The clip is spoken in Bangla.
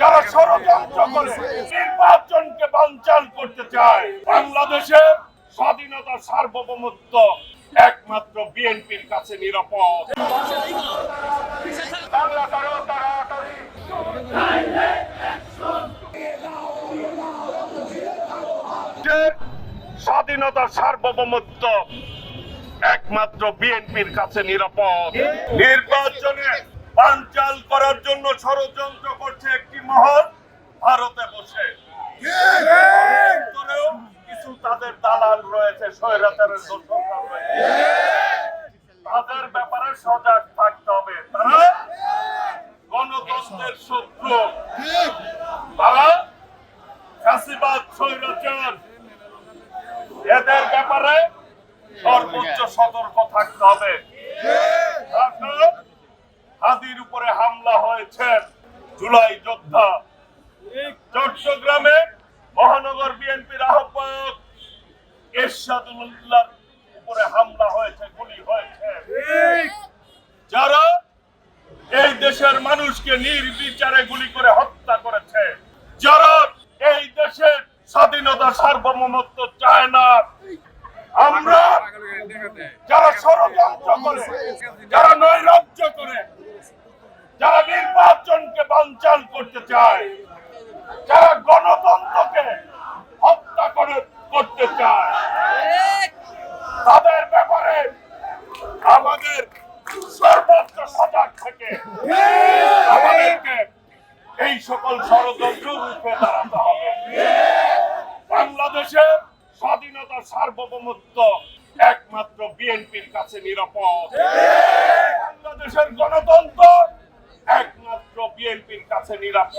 যারা ষড়যন্ত্র করে নির্বাচনকে বানচাল করতে চায় স্বাধীনতা সার্বভৌমত্ব একমাত্র বিএনপির কাছে নিরাপদ। যে স্বাধীনতার সার্বভৌমত্ব একমাত্র বিএনপির কাছে নিরাপদ। নির্বাচনে জন্য ষড়যন্ত্র করছে একটি মহল ভারতে বসে। কিছু তাদের দালাল রয়েছে, স্বৈরাচারের তাদের ব্যাপারে সজাগ থাকতে হবে। তারা গণতন্ত্রের শত্রু। তারা এদের ব্যাপারে সর্বোচ্চ সতর্ক থাকতে হবে। উপরে হামলা হয়েছে। জুলাই যোদ্ধা। চট্টগ্রামে মহানগর বিএনপির আহ্বায়ক এরশাদুল্লাহর উপরে হামলা হয়েছে গুলি হয়েছে। যারা এই দেশের মানুষকে নির্বিচারে গুলি করে হত্যা করেছে যারা এই দেশের স্বাধীনতা সার্বভৌমত্ব চায় না আমরা যারা ষড়যন্ত্র করে যারা নৈরাজ্য করে নির্বাচনকে বানচাল করতে চায়। যারা গণতন্ত্রকে হত্যা করে করতে চায়, তাদের ব্যাপারে আমাদের সর্বোচ্চ সজাগ থেকে আমাদেরকে এই সকল ষড়যন্ত্র রূপে দাঁড়াতে হবে। বাংলাদেশে স্বাধীনতা সার্বভৌমত্ব একমাত্র বিএনপির কাছে নিরাপদ। বাংলাদেশের গণতন্ত্র বিএনপির কাছে নিরাপদ।